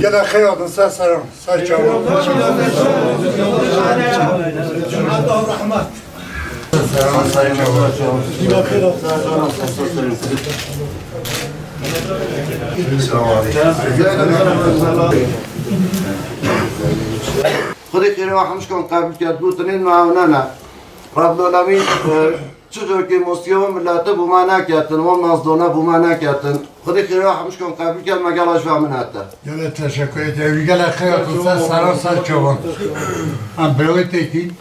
Gel خیر olsun sağ سلام sağ çabuk. Selam sayın خودی خیلی وقتش کن قبول کرد بود این معاونه نه رب العالمین چطور که مسیح و ملت bu ما نکردن و مزدانه bu ما نکردن خودی خیلی وقتش کن قبول کرد مگه لاش فهمن حتی Gel teşekkür ederim. Gel خیر olsun sağ سلام sağ çabuk. Am böyle tekin.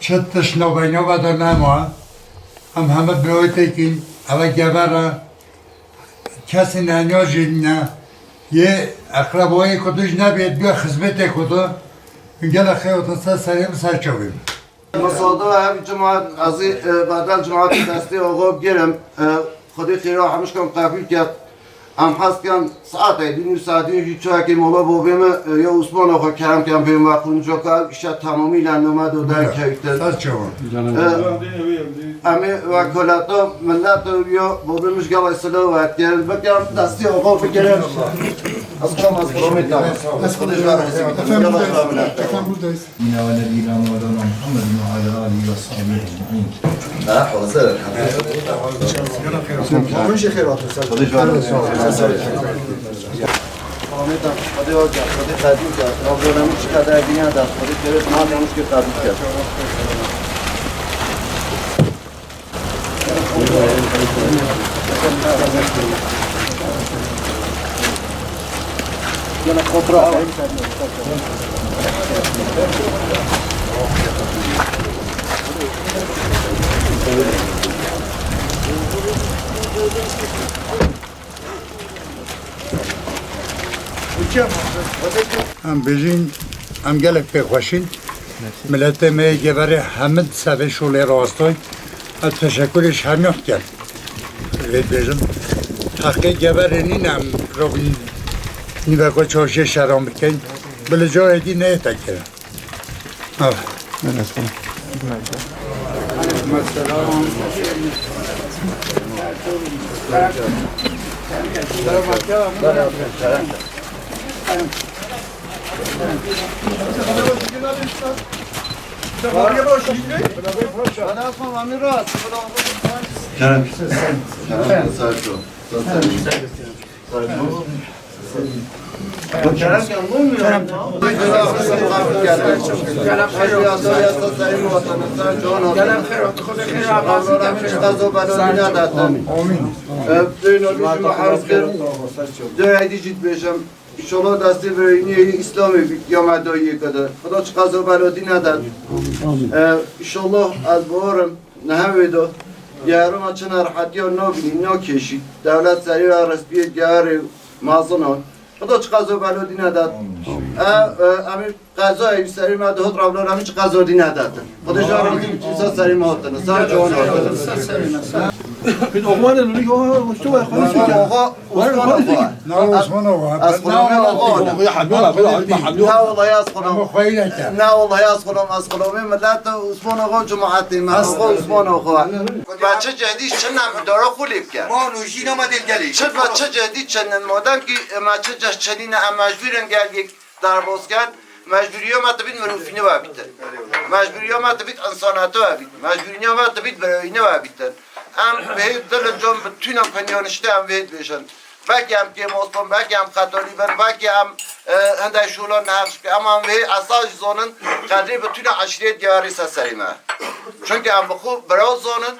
Çettش نوبینو و در نما هم همه böyle tekin. Ama gebera کسی ننیاجی نه یه اقربایی کدوش نبید بیا خدمت کدو گل خیر olsun sağ سلام sağ çabuk. مصاده و هم جماعت از این بعد جماعت دستی آقا گرم خودی خیلی وقتش کن قبول کرد هم هست کن ساعت ایدین ساعتی هیچ جایی که مولا بابیم یا عثمان آقا کرم کم بیم وقت اونجا که ایشت تمامی لنومد و در کهیتن Sağ çabuk. امی وکالت ها ملت یا بابیمش گل اصلا وقت گرد بگم دستی آقا بگرم از کم از برامه دارم از خودش برسی گل اصلا ملت buradayız. إنا ونبينا مولانا محمد وعلى آله وصحبه أجمعين. ها حاضر آمدم خدا ها کرد خدا قدیم کرد رابطانمی چقدر دینه دست خدا کرد ما یانوش که قبول کرد Yine kontra al. هم بجین هم گلک بخوشین ملت می گبره همه سبه شوله راستای از تشکرش همیان کرد وید بجم حقی گبره نینم رو Nida ko çarşıya şaram bikin. Böyle cahaya edin neye takir. Al. Ben de sana. Aleykümselam. Aleykümselam. Kerem. Sarko. Kerem kan bu mu? Kerem. Kerem hayır ya da ya da sayın vatandaşlar çoğun Kerem hayır. Tazo bana dünya da. Amin. Amin. Beyin olmuş muhafızlar. Döyedi cid beşem. İnşallah desti vereyim İslami ya maddeyi kadar. Xda çıkazı bana dünya da. İnşallah از بارم نهوی دو یارم چه نرحتی و نبینی نکشی دولت سری و رسپی گاری مازنان خدا چه قضا بلودی نداد امی قضا ای سری ما دهت رابلان امی چه قضا دی نداد خدا جا رازی بیچیسا سری ما هاتنه سر جوان هاتنه Mit Osmane آقا dijo, estuve نه لا نه اسقل من يا حبيبي حبيبي لا والله يا اسقل مخيلك لا والله يا اسقل اسقل من لا اسمنا غو جماعتي ما غو اسمنا غو بچه جدید چه نمدارا خولیب کرد ما نوشینا ما دلگلی چه بچه جدید چنن مادم که بچه جش چنین مجبورن گل یک درباز کرد مجبوری ما تبید مروفینه و بیتن مجبوری ما تبید انسانات و بیتن مجبوری ما تبید برای نه بیتن ام به دل جان بتونم پنیانشته هم وید بشن بکی هم که مصبن بکی هم خطالی بر بکی هم هنده شولا نقش که اما هم به اساس زانن قدری بتونه عشریت دیاری سسریمه چون که هم بخوب براز زانن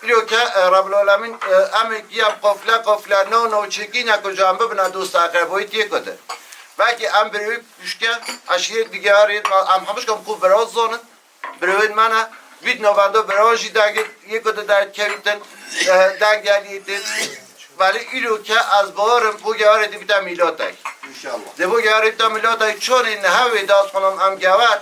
بیرو که رب العالمین امی کیم قفله قفله نو نو چکی نکو جنبه بنا دوست اقربایی تیه کده بلکه ام بروی پشکه عشیرت دیگری ام همش کم خوب براز زانن بروی منه بید نوبنده برازی دنگ یک در کویتن دنگ گلیتن ولی ایرو که از بارم بو گواره دی بیتا میلاتک دی بو بیتا میلاتک چون این هوی داست خونم ام گوات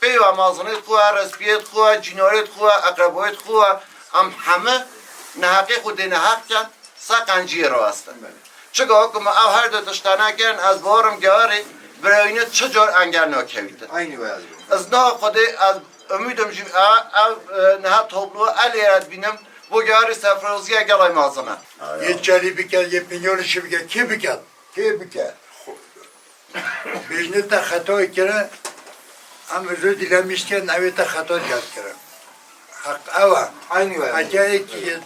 پیو مازنیت خواه رسپیت خواه جیناریت خواه اقربایت خواه ام همه نحقی خود نحق کن سقنجی را هستن. چگاه که ما او هر دو تشتانه کن از بارم گواره برای اینه چجور انگر ناکویده. از نا خود از ömüdüm ki ev neha toplu el yarat binem bu gari seferozge gelay mazına. Yetkeli bir kez yepin yolu şibike ki bir kez. Ki bir kez. Bizne de hata ikire ama özür dilemişken evi de hata yaptırım. Hak ava. Aynı var. Acayip ki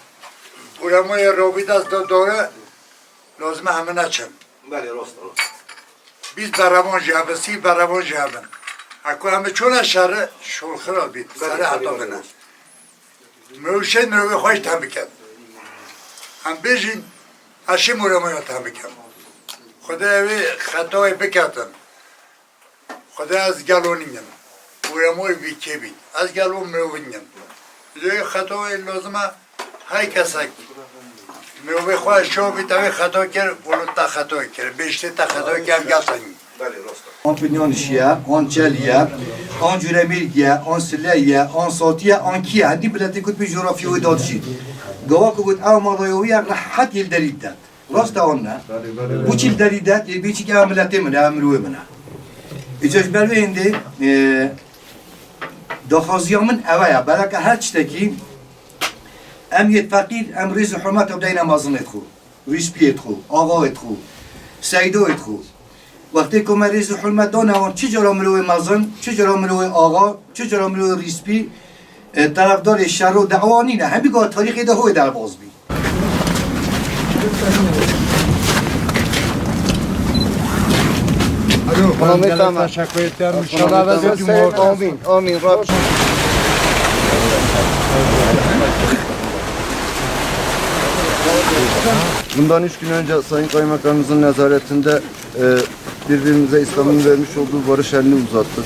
uramaya robidas da doğru lazım hemen açım. Bari rost rost. Biz Baraman cevabısı, Baraman cevabını. Akı hem çون aşağı şulkhıra bit. Sarı hata bina. Mövşen mövü hoş tabiken. Hem bejin aşım uğramaya tabiken. Xuda evi hatayı bikatın. Xuda az galoniyim. Uğramayı bir kebin. Az galon mövünyim. Zöy hatayı lazıma hay kasak. Mövü xoş şov bir tabi hata ker, bulut da hata ker. Beşte ta hata ker gasayım. Bəli, rost. an pinyanişiye, an celiye, an cüremilgiye, an sileye, an sotiye, an kiye. Hadi bileti kut bir coğrafya ve dadşi. Gava kut ev madayoviye rahat yel deridet. Rast onunla. Bu çil deridet, bir çik ev milleti mine, emruve mine. İçeş belve indi, daxaziyamın eve ya, belki her çteki em yet fakir, em riz hürmet ebdeyn namazın etxu. Rispi etxu, ağa etxu, seydo etxu. وقتی که مریض حرمت دانه وان چه جرا مروی مزن چه جرا مروی آقا چه جرا مروی ریسپی طرفدار شر و دعوانی نه همی گاه تاریخی ده هوی در باز بی. teşekkür ederim. Bundan üç gün önce Sayın Kaymakamımızın nezaretinde e, birbirimize İslam'ın vermiş olduğu barış elini uzattık.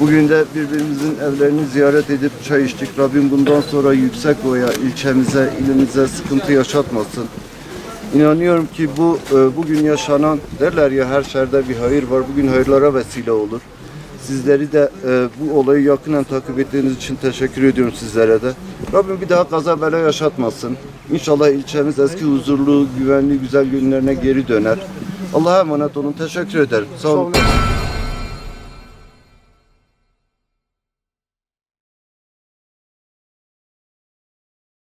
Bugün de birbirimizin evlerini ziyaret edip çay içtik. Rabbim bundan sonra yüksek oya ilçemize, ilimize sıkıntı yaşatmasın. İnanıyorum ki bu e, bugün yaşanan derler ya her şerde bir hayır var. Bugün hayırlara vesile olur. Sizleri de e, bu olayı yakından takip ettiğiniz için teşekkür ediyorum sizlere de. Rabbim bir daha kaza bela yaşatmasın. İnşallah ilçemiz eski huzurlu, güvenli, güzel günlerine geri döner. Allah'a emanet olun. Teşekkür ederim. Sağ olun.